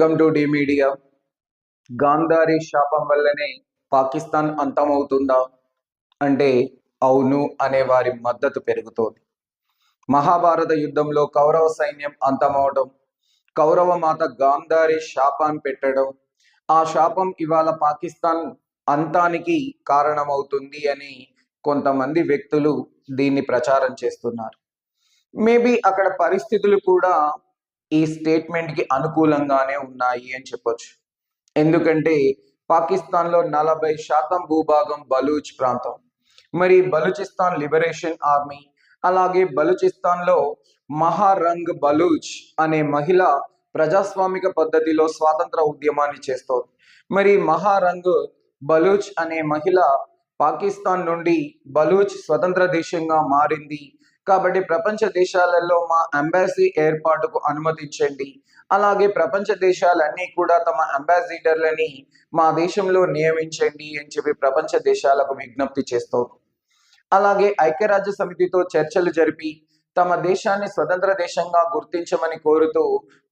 Welcome to the media Gandhari శాపం వల్లనే పాకిస్తాన్ అంతమవుతుందా? అంటే అవును అనే వారి మద్దతు పెరుగుతోంది. మహాభారత యుద్ధంలో కౌరవ సైన్యం అంతమవడం కౌరవ మాత గాంధారి శాపం పెట్టడం ఆ శాపం ఇవాళ పాకిస్తాన్ అంతానికి కారణమవుతుంది అని కొంతమంది వ్యక్తులు దీన్ని ప్రచారం చేస్తున్నారు. మేబీ అక్కడ పరిస్థితులు కూడా ఈ స్టేట్మెంట్కి అనుకూలంగానే ఉన్నాయి అని చెప్పొచ్చు. ఎందుకంటే పాకిస్తాన్లో నలభై శాతం భూభాగం బలూచ్ ప్రాంతం. మరి బలూచిస్తాన్ లిబరేషన్ ఆర్మీ అలాగే బలూచిస్తాన్లో మహారంగ్ బలూచ్ అనే మహిళ ప్రజాస్వామిక పద్ధతిలో స్వాతంత్ర ఉద్యమాన్ని చేస్తోంది. మరి మహారంగ్ బలూచ్ అనే మహిళ పాకిస్తాన్ నుండి బలూచ్ స్వతంత్ర దేశంగా మారింది కాబట్టి ప్రపంచ దేశాలలో మా అంబాసీ ఏర్పాటుకు అనుమతించండి. అలాగే ప్రపంచ దేశాలన్నీ కూడా తమ అంబాసిడర్లని మా దేశంలో నియమించండి అని చెప్పి ప్రపంచ దేశాలకు విజ్ఞప్తి చేస్తోంది. అలాగే ఐక్యరాజ్య సమితితో చర్చలు జరిపి తమ దేశాన్ని స్వతంత్ర దేశంగా గుర్తించమని కోరుతూ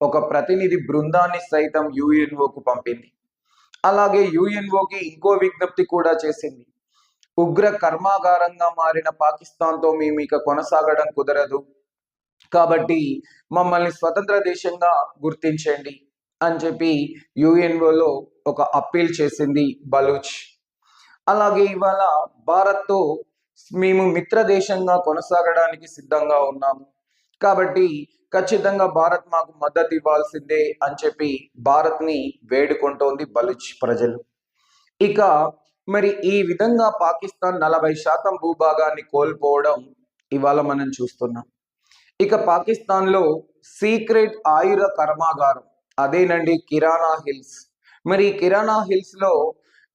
ఒక ప్రతినిధి బృందాన్ని సైతం యుఎన్ఓకు పంపింది. అలాగే యుఎన్ఓకి ఇంకో విజ్ఞప్తి కూడా చేసింది. ఉగ్ర కర్మాగారంగా మారిన పాకిస్తాన్తో మేము ఇక కొనసాగడం కుదరదు. కాబట్టి మమ్మల్ని స్వతంత్ర దేశంగా గుర్తించండి అని చెప్పి యుఎన్ఓలో ఒక అప్పీల్ చేసింది బలూచ్. అలాగే ఇవాళ భారత్తో మేము మిత్ర దేశంగా కొనసాగడానికి సిద్ధంగా ఉన్నాము. కాబట్టి ఖచ్చితంగా భారత్ మాకు మద్దతు ఇవ్వాల్సిందే అని చెప్పి భారత్ని వేడుకుంటోంది బలూచ్ ప్రజలు. ఇక మరి ఈ విధంగా పాకిస్తాన్ నలభై శాతం భూభాగాన్ని కోల్పోవడం ఇవాళ మనం చూస్తున్నాం. ఇక పాకిస్తాన్లో సీక్రెట్ ఆయుర కర్మాగారం అదేనండి కిరాణా హిల్స్. మరి కిరాణా హిల్స్లో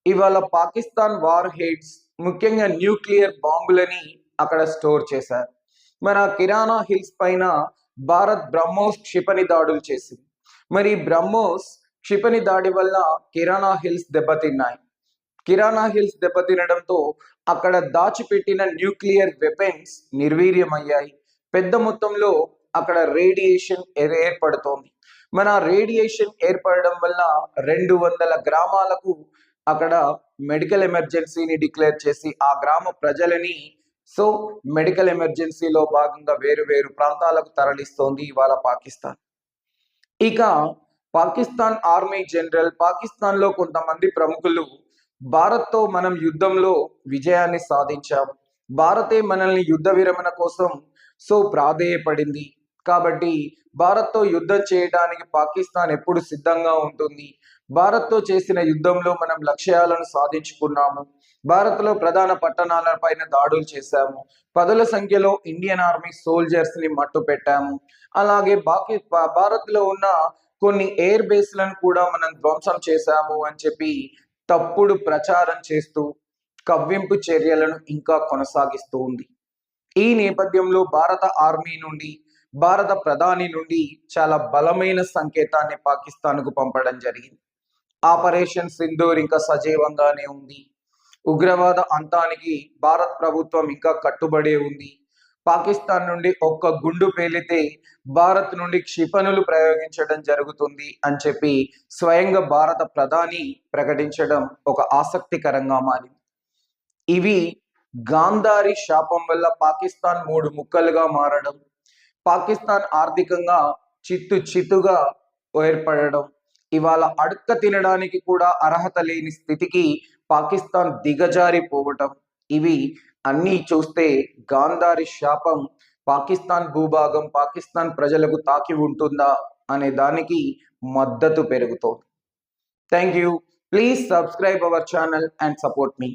ఇవాళ పాకిస్తాన్ వార్ హెడ్స్ ముఖ్యంగా న్యూక్లియర్ బాంబులని అక్కడ స్టోర్ చేశారు. మరి ఆ కిరాణా హిల్స్ పైన భారత్ బ్రహ్మోస్ క్షిపణి దాడులు చేసింది. మరి బ్రహ్మోస్ క్షిపణి దాడి వల్ల కిరాణా హిల్స్ దెబ్బతిన్నాయి. కిరాణా హిల్స్ దెబ్బతినడంతో అక్కడ దాచిపెట్టిన న్యూక్లియర్ వెపన్స్ నిర్వీర్యమయ్యాయి. పెద్ద మొత్తంలో అక్కడ రేడియేషన్ ఏర్పడుతోంది. మన రేడియేషన్ ఏర్పడడం వల్ల రెండు వందల గ్రామాలకు అక్కడ మెడికల్ ఎమర్జెన్సీని డిక్లేర్ చేసి ఆ గ్రామ ప్రజలని సో మెడికల్ ఎమర్జెన్సీలో భాగంగా వేరు వేరు ప్రాంతాలకు తరలిస్తోంది ఇవాళ పాకిస్తాన్. ఇక పాకిస్తాన్ ఆర్మీ జనరల్ పాకిస్తాన్లో కొంతమంది ప్రముఖులు భారత్తో మనం యుద్ధంలో విజయాన్ని సాధించాం. భారతే మనల్ని యుద్ధ విరమణ కోసం సో ప్రాధేయపడింది. కాబట్టి భారత్తో యుద్ధం చేయడానికి పాకిస్తాన్ ఎప్పుడు సిద్ధంగా ఉంటుంది? భారత్తో చేసిన యుద్ధంలో మనం లక్ష్యాలను సాధించుకున్నాము. భారత్లో ప్రధాన పట్టణాల పైన దాడులు చేశాము. పదుల సంఖ్యలో ఇండియన్ ఆర్మీ సోల్జర్స్ని మట్టు పెట్టాము. అలాగే బాకీ భారత్లో ఉన్న కొన్ని ఎయిర్ బేస్లను కూడా మనం ధ్వంసం చేశాము అని చెప్పి తప్పుడు ప్రచారం చేస్తూ కవ్వింపు చర్యలను ఇంకా కొనసాగిస్తూ ఉంది. ఈ నేపథ్యంలో భారత ఆర్మీ నుండి భారత ప్రధాని నుండి చాలా బలమైన సంకేతాన్ని పాకిస్తాన్కు పంపడం జరిగింది. ఆపరేషన్ సింధూర్ ఇంకా సజీవంగానే ఉంది. ఉగ్రవాద అంతానికి భారత్ ప్రభుత్వం ఇంకా కట్టుబడే ఉంది. పాకిస్తాన్ నుండి ఒక్క గుండు పేలితే భారత్ నుండి క్షిపణులు ప్రయోగించడం జరుగుతుంది అని చెప్పి స్వయంగా భారత ప్రధాని ప్రకటించడం ఒక ఆసక్తికరంగా మారింది. ఇవి గాంధారి శాపం వల్ల పాకిస్తాన్ మూడు ముక్కలుగా మారడం పాకిస్తాన్ ఆర్థికంగా చిత్తు చిత్తుగా ఏర్పడడం ఇవాళ అడుక్క తినడానికి కూడా అర్హత లేని స్థితికి పాకిస్తాన్ దిగజారిపోవటం ఇవి అన్నీ చూస్తే గాంధారి శాపం పాకిస్తాన్ భూభాగం పాకిస్తాన్ ప్రజలకు తాకి ఉంటుందా అనే దానికి మద్దతు పెరుగుతోంది. Thank you please subscribe our channel and support me